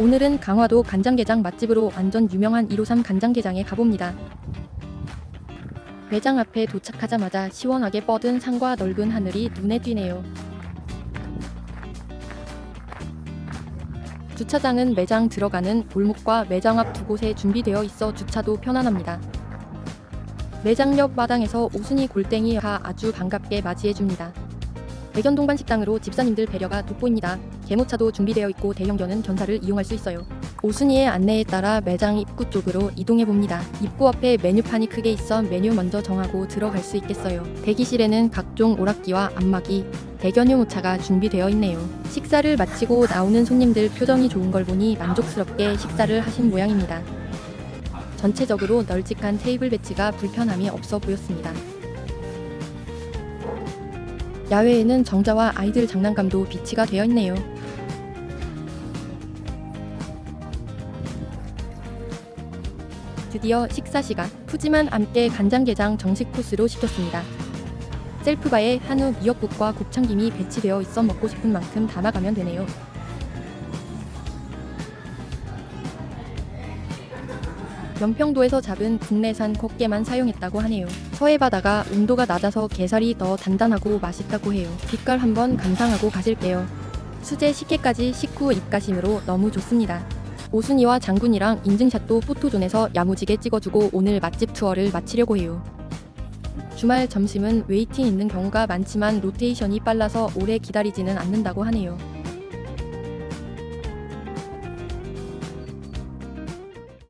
오늘은 강화도 간장게장 맛집으로 완전 유명한 153 간장게장에 가봅니다. 매장 앞에 도착하자마자 시원하게 뻗은 산과 넓은 하늘이 눈에 띄네요. 주차장은 매장 들어가는 골목과 매장 앞 두 곳에 준비되어 있어 주차도 편안합니다. 매장 옆 마당에서 오순이 골땡이가 아주 반갑게 맞이해줍니다. 대견 동반 식당으로 집사님들 배려가 돋보입니다. 개모차도 준비되어 있고 대형견은 견사를 이용할 수 있어요. 오순이의 안내에 따라 매장 입구 쪽으로 이동해 봅니다. 입구 앞에 메뉴판이 크게 있어 메뉴 먼저 정하고 들어갈 수 있겠어요. 대기실에는 각종 오락기와 안마기, 대견 유 모차가 준비되어 있네요. 식사를 마치고 나오는 손님들 표정이 좋은 걸 보니 만족스럽게 식사를 하신 모양입니다. 전체적으로 널찍한 테이블 배치가 불편함이 없어 보였습니다. 야외에는 정자와 아이들 장난감도 비치가 되어 있네요. 드디어 식사 시간. 푸짐한 암깨 간장게장 정식 코스로 시켰습니다. 셀프바에 한우 미역국과 곱창김이 배치되어 있어 먹고 싶은 만큼 담아가면 되네요. 연평도에서 잡은 국내산 콧게만 사용했다고 하네요. 서해 바다가 온도가 낮아서 게살이 더 단단하고 맛있다고 해요. 빛깔 한번 감상하고 가실게요. 수제 식혜까지 식후 입가심으로 너무 좋습니다. 오순이와 장군이랑 인증샷도 포토존에서 야무지게 찍어주고 오늘 맛집 투어를 마치려고 해요. 주말 점심은 웨이팅 있는 경우가 많지만 로테이션이 빨라서 오래 기다리지는 않는다고 하네요.